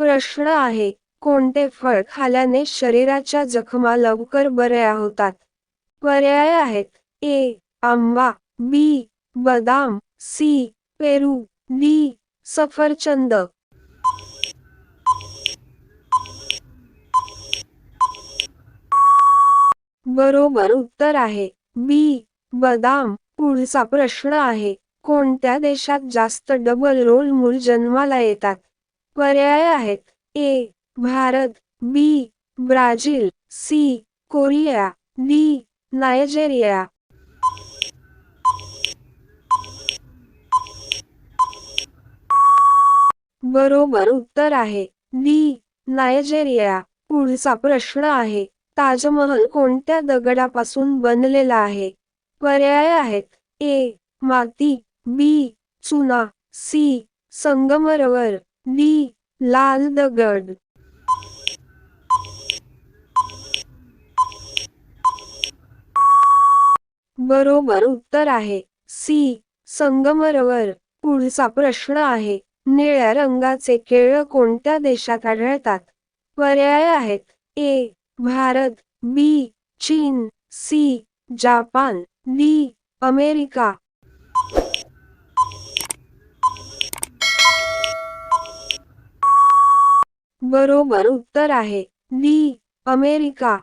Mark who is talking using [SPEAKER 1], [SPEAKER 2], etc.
[SPEAKER 1] प्रश्न आहे कोणते फळ खाल्याने शरीराच्या जखमा लवकर बऱ्या होतात? पर्याय आहेत ए आंबा बी बदाम सी पेरू डी सफरचंद. बरोबर उत्तर आहे बी बदाम. पुढचा प्रश्न आहे कोणत्या देशात जास्त डबल रोल मूल जन्माला येतात? पर्याय आहेत. A. Bharat. B. Brazil. C. Korea. D. Nigeria. बरोबर उत्तर आहे. डी. नायजेरिया. पुढचा प्रश्न आहे. ताजमहल कोणत्या दगडापासून बनलेला आहे? पर्याय आहेत. ए. माती. बी. चुना. सी. संगमरवर. डी लाल दगड बरोबर उत्तर आहे. सी. संगमरवर. पुढचा प्रश्न आहे. निळ्या रंगाचे केळ कोणत्या देशात आढळतात? पर्याय आहेत. A. Bharat. B. China. C. Japan. D. America. बरोबर उत्तर आहे. डी. अमेरिका.